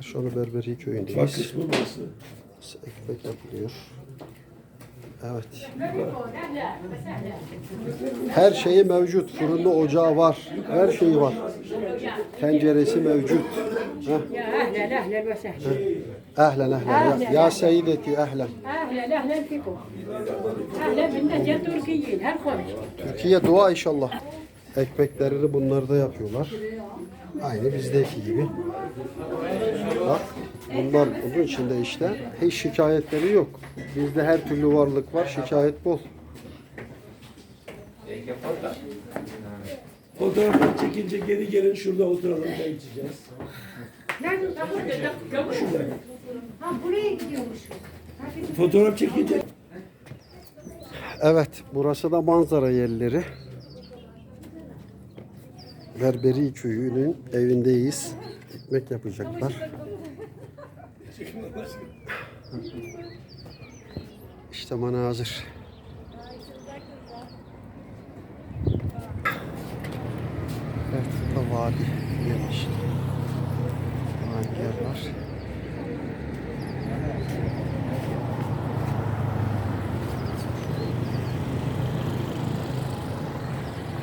Şu an Berberi Mutfak köyündeyiz. kısmı burası. Ekmek yapılıyor. Evet. Her şeyi mevcut. Fırında ocağı var. Her şeyi var. Tenceresi mevcut. Heh. يا اهلا اهلا وسهلا Ehlen ehlen. Ya, ya seyideti ehlen. اهلا اهلا فيكم اهلا بالناس يا تركيين هالخبز Türkiye dua inşallah. Ekmeklerini bunlar da yapıyorlar. Aynı bizdeki gibi. Bak bunlar bunun içinde işte hiç şikayetleri yok. Bizde her türlü varlık var, şikayet bol. Fotoğrafını çekince geri gelin şurada oturalım çay içeceğiz. Ha buraya gidiyormuş. Fotoğraf çekince Evet, burası da manzara yerleri. Berberi köyünün evindeyiz. Ekmek yapacaklar. İşte manazır. Evet, bu da vadi yer işte. Vadi var.